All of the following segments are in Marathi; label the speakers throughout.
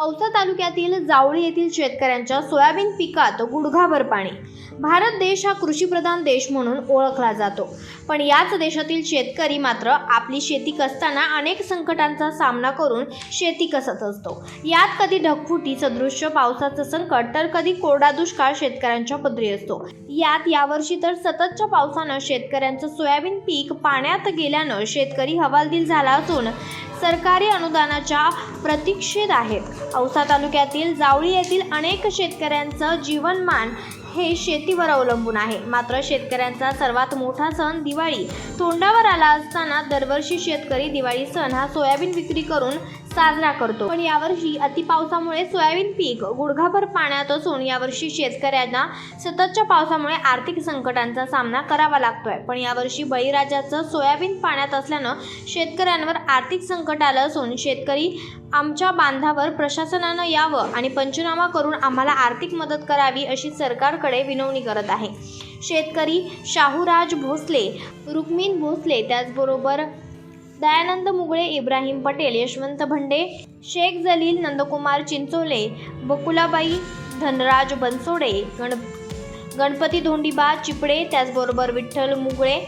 Speaker 1: औसा तालुक्यातील जावळी येथील शेतकऱ्यांच्या सोयाबीन पिकात गुडघाभर पाणी भारत देश हा कृषीप्रधान देश म्हणून ओळखला जातो. पण याच देशातील शेतकरी मात्र आपली शेती कसताना अनेक संकटांचा सामना करून शेती कसत असतो. यात कधी ढगफुटी सदृश्य पावसाचं संकट तर कधी कोरडा दुष्काळ शेतकऱ्यांच्या पदरी असतो. यात यावर्षी तर सततच्या पावसानं शेतकऱ्यांचं सोयाबीन पीक पाण्यात गेल्यानं शेतकरी हवालदिल झाला असून सरकारी अनुदानाच्या प्रतीक्षेत आहेत औसा तालुक्यातील जावळी येथील अनेक शेतकऱ्यांचं जीवनमान हे शेतीवर अवलंबून आहे. मात्र शेतकऱ्यांचा सर्वात मोठा सण दिवाळी. तोंडावर आला असताना दरवर्षी शेतकरी दिवाळी सण हा सोयाबीन विक्री करून साजरा करतो. पण यावर्षी अतिपावसामुळे सोयाबीन पीक गुडघाभर पाण्यात असून यावर्षी शेतकऱ्यांना सततच्या पावसामुळे आर्थिक संकटांचा सामना करावा लागतोय. पण यावर्षी बळीराजाचं सोयाबीन पाण्यात असल्यानं शेतकऱ्यांवर आर्थिक संकट आलं असून शेतकरी आमच्या बांधावर प्रशासनानं यावं आणि पंचनामा करून आम्हाला आर्थिक मदत करावी अशी सरकारकडे विनवणी करत आहे. शेतकरी शाहूराज भोसले रुक्मिन भोसले त्याचबरोबर दयानंद मुगळे इब्राहिम पटेल यशवंत भंडे शेख जलील नंदकुमार चिंचोले बकुलाबाई धनराज बनसोडे गण गणपती धोंडीबा चिपडे त्याचबरोबर विठ्ठल मुगळे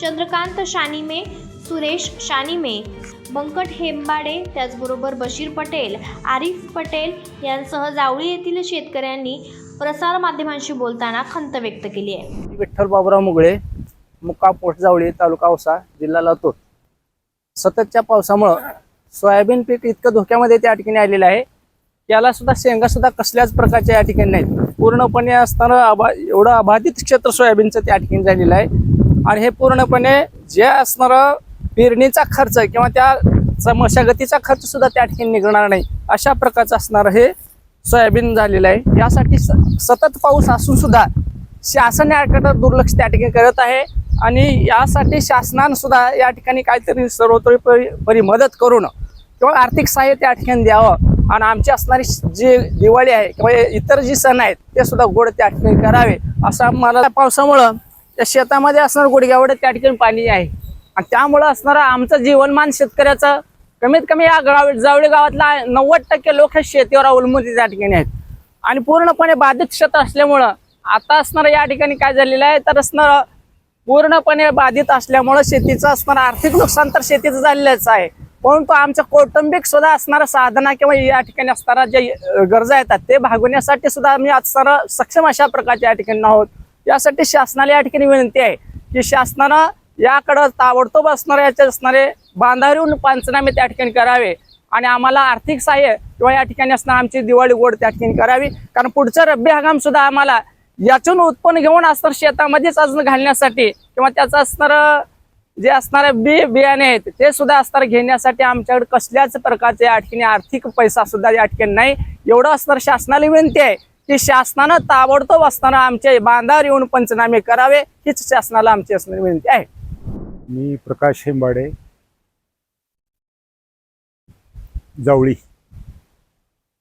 Speaker 1: चंद्रकांत शानिमे सुरेश शानिमे बंकट हेंबाडे त्याचबरोबर बशीर पटेल आरिफ पटेल यांसह जावळी येथील शेतकऱ्यांनी प्रसारमाध्यमांशी बोलताना खंत व्यक्त केली आहे.
Speaker 2: विठ्ठल बाबुराव मुगळे मुक्का पोस्ट जावळी तालुका औसा जिल्हा लातूर. सततच्या पावसामुळं सोयाबीन पीक इतकं धोक्यामध्ये त्या ठिकाणी आलेलं आहे. याला सुद्धा शेंगा सुद्धा कसल्याच प्रकारच्या या ठिकाणी नाहीत. पूर्णपणे असणारं अबा एवढं अबाधित क्षेत्र सोयाबीनचं त्या ठिकाणी झालेलं आहे. आणि हे पूर्णपणे जे असणारं पेरणीचा खर्च किंवा त्या मशागतीचा खर्च सुद्धा त्या ठिकाणी निघणार नाही अशा प्रकारचं असणारं हे सोयाबीन झालेलं आहे. यासाठी स- सतत पाऊस असून सुद्धा शासन याकडे दुर्लक्ष त्या ठिकाणी करत आहे. आणि यासाठी शासनानं सुद्धा या ठिकाणी काहीतरी सर्वतोपरी परी मदत करून किंवा आर्थिक सहाय्य त्या ठिकाणी द्यावं. आणि आमची असणारी जी दिवाळी आहे किंवा इतर जी सण आहेत ते सुद्धा गोड त्या ठिकाणी करावे असं मला पावसामुळं त्या शेतामध्ये असणार गुडघ्यावड त्या ठिकाणी पाणी आहे. आणि त्यामुळं असणारं आमचं जीवनमान शेतकऱ्याचं कमीत कमी या गाव जावळी गावातला नव्वद टक्के लोक हे शेतीवर अवलंबून त्या ठिकाणी आहेत. आणि पूर्णपणे बाधित क्षेत्र असल्यामुळं आता असणारं या ठिकाणी काय झालेलं आहे तर असणारं पूर्णपणे बाधित असल्यामुळं शेतीचं असणारं आर्थिक नुकसान तर शेतीचं झालेलंच आहे. परंतु आमच्या कौटुंबिक सुद्धा असणारं साधना किंवा या ठिकाणी असणारा जे गरजा येतात ते भागवण्यासाठी सुद्धा आम्ही असणारं सक्षम अशा प्रकारच्या या ठिकाणी आहोत. यासाठी शासनाला या ठिकाणी विनंती आहे की शासनानं याकडं ताबडतोब असणारे याचे असणारे बांधारून पंचनामे त्या ठिकाणी करावे आणि आम्हाला आर्थिक सहाय्य किंवा या ठिकाणी असणं आमची दिवाळी गोड त्या ठिकाणी करावी. कारण पुढचा रब्बी हंगाम सुद्धा आम्हाला यातून उत्पन्न घेऊन असणार शेतामध्येच अजून घालण्यासाठी किंवा त्याचं असणारं जे असणारे बी बियाणे आहेत ते सुद्धा असणार घेण्यासाठी आमच्याकडे कसल्याच प्रकारचे या आर्थिक पैसा सुद्धा या ठिकाणी नाही. एवढं असणार शासनाला विनंती आहे की शासनानं ताबडतोब असताना आमच्या बांधावर येऊन पंचनामे करावे हीच शासनाला आमची असणारी विनंती आहे.
Speaker 3: मी प्रकाश हेंबाडे जावळी.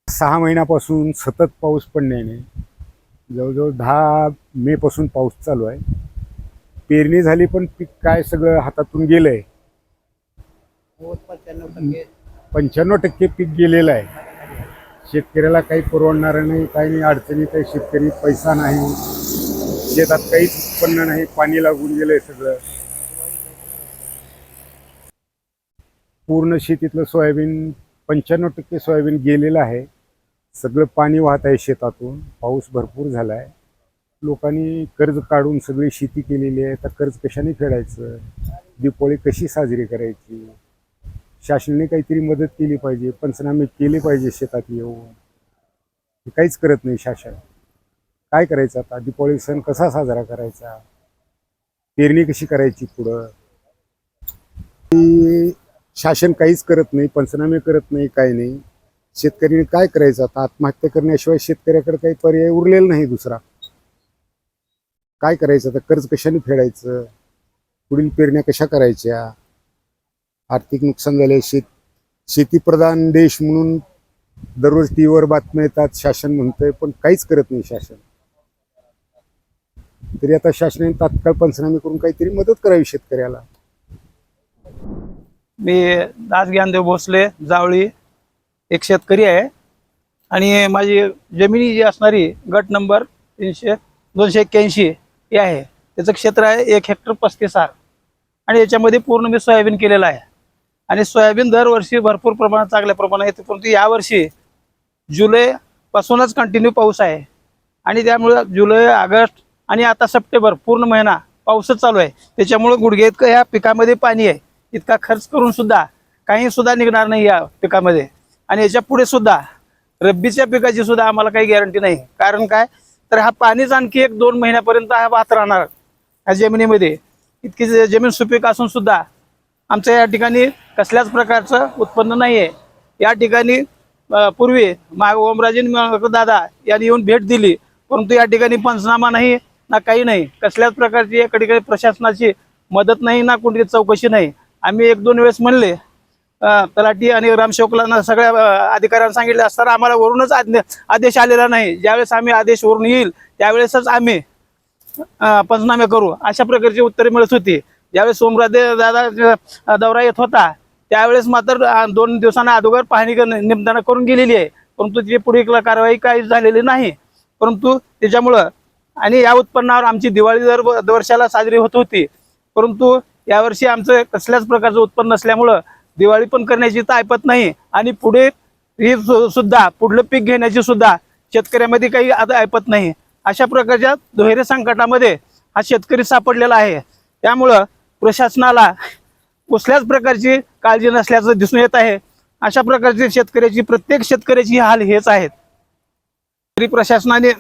Speaker 3: सहा महिन्यापासून सतत पाऊस पडण्याने जवळजवळ दहा मे पासून पाऊस चालू आहे. पेरणी झाली पण पीक काय सगळं हातातून गेलंय. पंच्याण्णव टक्के पीक गेलेलं आहे. शेतकऱ्याला काही परवडणार नाही काही नाही अडचणीत काही शेतकरी पैसा नाही. शेतात काहीच उत्पन्न नाही पाणी लागून गेलंय सगळं. पूर्ण शेतीतलं सोयाबीन पंच्याण्णव टक्के सोयाबीन गेलेलं आहे. सगळं पाणी वाहत आहे शेतातून. पाऊस भरपूर झाला आहे लोकांनी कर्ज काढून सगळी शेती केलेली आहे. तर कर्ज कशाने फेडायचं? दीपावळी कशी साजरी करायची? शासनाने काहीतरी मदत केली पाहिजे पंचनामे केले पाहिजे शेतात येऊन. हे काहीच करत नाही शासन. काय करायचं आता? दीपावली सण कसा साजरा करायचा? पेरणी कशी करायची पुढं? शासन काहीच करत नाही पंचनामे करत नाही काही नाही. शेतकऱ्यांनी काय करायचं? आता आत्महत्या करण्याशिवाय शेतकऱ्याकडे काही पर्याय उरलेला नाही दुसरा. काय करायचं? आता कर्ज कशाने फेडायचं? पुढील पेरण्या कशा करायच्या? आर्थिक नुकसान झाले. शेत शेतीप्रधान देश म्हणून दररोज टी व्हीवर बातम्या येतात. शासन म्हणतंय पण काहीच करत नाही शासन. तरी आता शासनाने तात्काळ पंचनामे करून काहीतरी मदत करावी शेतकऱ्याला.
Speaker 4: मी दास ज्ञानदेव भोसले जावळी एक शेतकरी आहे. आणि माझी जमिनी जी असणारी गट नंबर तीनशे दोनशे एक्क्याऐंशी हे आहे. त्याचं क्षेत्र आहे एक हेक्टर पस्तीस हार आणि याच्यामध्ये पूर्ण मी सोयाबीन केलेलं आहे. आणि सोयाबीन दरवर्षी भरपूर प्रमाणात चांगल्या प्रमाणात येते. परंतु यावर्षी जुलैपासूनच कंटिन्यू पाऊस आहे. आणि त्यामुळं जुलै ऑगस्ट आणि आता सप्टेंबर पूर्ण महिना पाऊसच चालू आहे. त्याच्यामुळं गुडघे इतकं ह्या पिकामध्ये पाणी आहे. इतका खर्च करून सुद्धा काही सुद्धा निघणार नाही या पिकामध्ये. आणि याच्यापुढे सुद्धा रब्बीच्या पिकाची सुद्धा आम्हाला काही गॅरंटी नाही. कारण काय? तर हा पाणीच आणखी एक दोन महिन्यापर्यंत हा वाहत राहणार. ह्या जमिनीमध्ये. इतकी जमीन सुपीक असून सुद्धा आमच्या या ठिकाणी कसल्याच प्रकारचं उत्पन्न नाही आहे या ठिकाणी पूर्वी माग ओमराजीन दादा यांनी येऊन भेट दिली. परंतु या ठिकाणी पंचनामा नाही ना काही नाही. कसल्याच प्रकारची या ठिकाणी प्रशासनाची मदत नाही ना कोणती चौकशी नाही. आम्ही एक दोन वेळेस म्हणले तलाठी आणि ग्रामसेवकला सगळ्या अधिकाऱ्यांना सांगितले असताना आम्हाला वरूनच आदेश आलेला नाही. ज्यावेळेस आम्ही आदेश वरून येईल त्यावेळेसच आम्ही पंचनामे करू. अशा प्रकारची उत्तरे मिळत होती. ज्यावेळेस सोमराजे दादा दौरा येत होता त्यावेळेस मात्र दोन दिवसांना अगोदर पाहणी कर- करून गेलेली आहे. परंतु त्याची पुढे कारवाई काही झालेली नाही. परंतु त्याच्यामुळं आणि या उत्पन्नावर आमची दिवाळी दर दरवर्षाला साजरी होत होती. परंतु यावर्षी आमचं कसल्याच प्रकारचं उत्पन्न नसल्यामुळं दिवाळी पण करण्याची तायपत नाही आणि पुढे ही सुद्धा पुढलं पीक घेण्याची सुद्धा शेतकऱ्यामध्ये काही आता ऐपत नाही. अशा प्रकारच्या दुहेरी संकटामध्ये हा शेतकरी सापडलेला आहे. त्यामुळं प्रशासनाला कुठल्याच प्रकारची काळजी नसल्याचं दिसून येत आहे. अशा प्रकारची शेतकऱ्याची प्रत्येक शेतकऱ्याची हाल हेच आहेत. तरी प्रशासनाने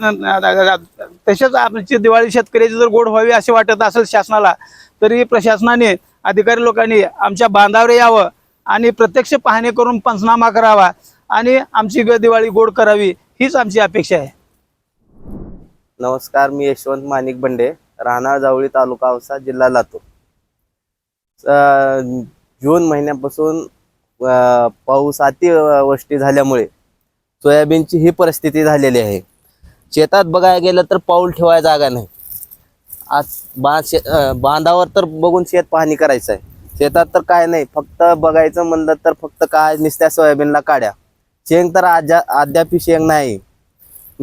Speaker 4: तसेच आमची दिवाळी शेतकऱ्याची जर गोड व्हावी असे वाटत असेल शासनाला तरी प्रशासनाने अधिकारी लोकांनी आमच्या बांधावर यावं. आणि प्रत्यक्ष पाहणी करून पंचनामा करावा आणि आमची दिवाळी गोड करावी हीच आमची अपेक्षा आहे.
Speaker 5: नमस्कार मी यशवंत माणिक बंडे राहणार जावळी तालुका औसा जिल्हा लातूर. जून महिन्यापासून पाऊस अतिवृष्टी झाल्यामुळे सोयाबीनची ही परिस्थिती झालेली आहे. शेतात बघायला गेलं तर पाऊल ठेवायला जागा नाही. आज बांध शे बांधावर तर बघून शेत पाहणी करायचं आहे. शेतात तर काय नाही फक्त बघायचं म्हणलं तर फक्त काय नुसत्या सोयाबीनला काढ्या शेंग तर आजा अद्याप शेंग नाही.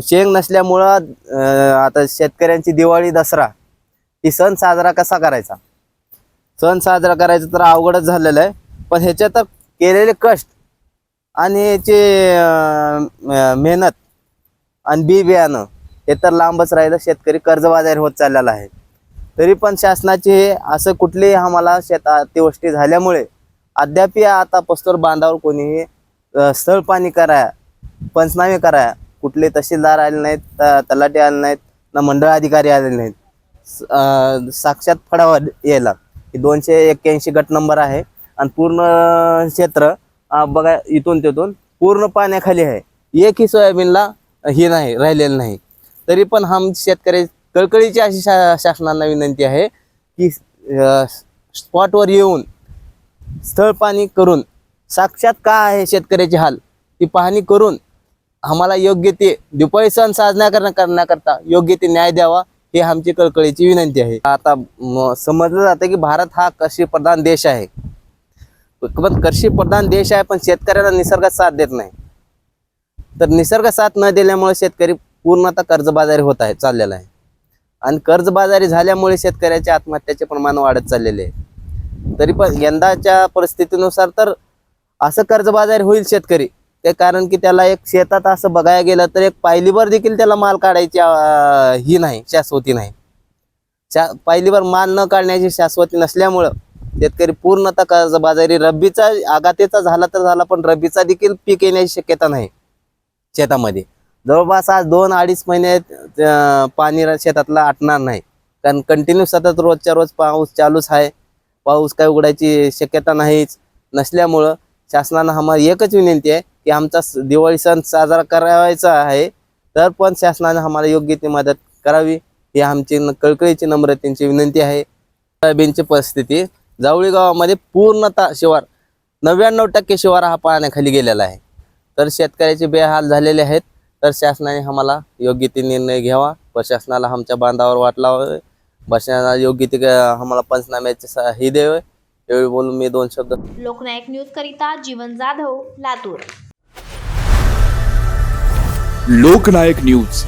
Speaker 5: शेंग नसल्यामुळं आता शेतकऱ्यांची दिवाळी दसरा ही सण साजरा कसा करायचा? सण साजरा करायचा तर अवघडच झालेलं आहे पण ह्याच्यात तर केलेले कष्ट आणि ह्याचे मेहनत आणि बी बियाणं हे तर लांबच राहिलं शेतकरी कर्जबाजारी होत चाललेला आहे. तरी पण शासनाचे हे असं कुठलेही आम्हाला शेत अतिवृष्टी झाल्यामुळे अद्याप या आता पस्तोर बांधावर कोणीही स्थळ पाणी करा पंचनामे करा. कुठले तहसीलदार आले नाहीत तलाटे आले नाहीत ना मंडळ अधिकारी आले नाहीत. साक्षात फडावर यायला. ही दोनशे एक्क्याऐंशी गट नंबर आहे आणि पूर्ण क्षेत्र बघा इथून तिथून पूर्ण पाण्याखाली आहे. एकही सोयाबीनला हे नाही राहिलेलं नाही. तरी पण हम शेतकरी कळकळीची अशी शा शासनाला विनंती आहे की स्पॉटवर येऊन स्थळ पाणी करून साक्षात का आहे शेतकऱ्याची हाल ती पाहणी करून आम्हाला योग्य ते दुपारी सण साजरा करण्या करण्याकरता योग्य ते न्याय द्यावा हे आमची कळकळीची विनंती आहे. आता समजलं जातं की भारत हा कृषी प्रधान देश आहे. पण कृषी प्रधान देश आहे पण शेतकऱ्यांना निसर्गात साथ देत नाही. तर निसर्ग साथ न दिल्यामुळे शेतकरी पूर्णतः कर्जबाजारी होत आहे चाललेला आहे. आणि कर्जबाजारी झाल्यामुळे शेतकऱ्याच्या आत्महत्याचे प्रमाण वाढत चाललेले आहे. तरी पण यंदाच्या परिस्थितीनुसार तर असं कर्जबाजारी होईल शेतकरी. ते कारण की त्याला एक शेतात असं बघायला गेलं तर एक पायलीवर देखील त्याला माल काढायची ही नाही शाश्वती नाही. शा पायलीवर माल न काढण्याची शाश्वती नसल्यामुळं शेतकरी पूर्णतः कर्जबाजारी रब्बीचा आघातेचा झाला तर झाला पण रब्बीचा देखील पीक येण्याची शक्यता नाही शेतामध्ये. जवळपास आज दोन अडीच महिने पाणी शेतातला आटणार नाही. कारण कंटिन्यू सतत रोजच्या रोज पाऊस चालूच आहे. पाऊस काय उघडायची शक्यता नाहीच. नसल्यामुळं शासनानं आम्हाला एकच विनंती आहे की आमचा दिवाळी सण साजरा करावायचा आहे तर पण शासनानं आम्हाला योग्य ती मदत करावी. ही आमची कळकळीची नम्रतेची विनंती आहे. सोयाबीनची परिस्थिती जावळी गावामध्ये पूर्णतः शिवार नव्याण्णव टक्के शिवार हा पाण्याखाली गेलेला आहे. तर शेतकऱ्याचे बेहाल झालेले आहेत. तर शासनाने आम्हाला योग्य ते निर्णय घ्यावा. प्रशासनाला आमच्या बांधावर वाट लावावे. प्रशासनाला योग्य ते आम्हाला पंचनाम्याचे हे द्यावे. एवढी बोलून मी दोन शब्द
Speaker 1: लोकनायक न्यूज करिता जीवन जाधव लातूर.
Speaker 6: लोकनायक न्यूज.